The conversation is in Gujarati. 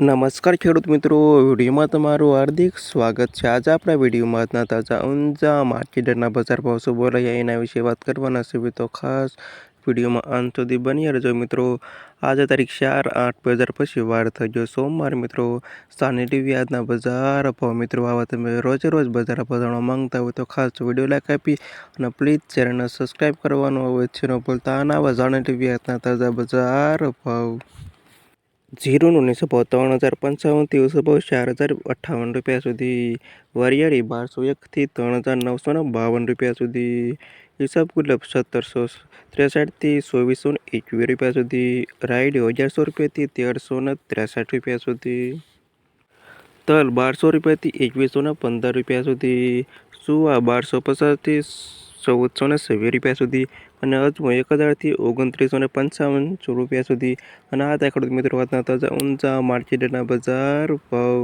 નમસ્કાર ખેડૂત મિત્રો, વિડીયોમાં તમારું હાર્દિક સ્વાગત છે. આજે આપણા વિડીયોમાં આજના તાજા ઊંઝા માર્કેટના બજાર ભાવ શું બોલાયા એના વિશે વાત કરવાના છે. તો ખાસ વિડીયોમાં અંત સુધી બની રહેજો મિત્રો. આજે તારીખ ચાર આઠ બે હજાર પછી વાર થઈ ગયો સોમવાર મિત્રો. સાની ટીવી આજના બજાર ભાવ મિત્રો, આવા તમે રોજે રોજ બજાર ભાવ માંગતા હોય તો ખાસ વીડિયો લાઈક આપી અને પ્લીઝ ચેનલને સબસ્ક્રાઈબ કરવાનું હોય છે ન ભૂલતા. અને આવા જાણી ટીવી આજના તાજા બજાર ભાવ જીરુનું નીચે ભાવ ત્રણ હજાર પંચાવનથી ઓછો ભાવ ચાર હજાર અઠ્ઠાવન રૂપિયા સુધી. વરિયાળી બારસો એકથી ત્રણ હજાર નવસો ને બાવન રૂપિયા સુધી. હિસાબ ગુલાબ સત્તરસો ત્રેસઠથી ચોવીસો ને એકવીસ રૂપિયા સુધી. રાયડી અગિયારસો રૂપિયાથી તેરસો ને ત્રેસઠ રૂપિયા સુધી. તલ બારસો રૂપિયાથી એકવીસો ને પંદર રૂપિયા સુધી. સુવા બારસો પચાસથી ચૌદસો ને છવ્વીસ રૂપિયા સુધી અને અજમો એક હજારથી ઓગણત્રીસો ને પંચાવન રૂપિયા સુધી. અને આ ત્યાં ખેડૂત મિત્રો વાતના તાજા ઊંચા માર્કેટના બજાર ભાવ.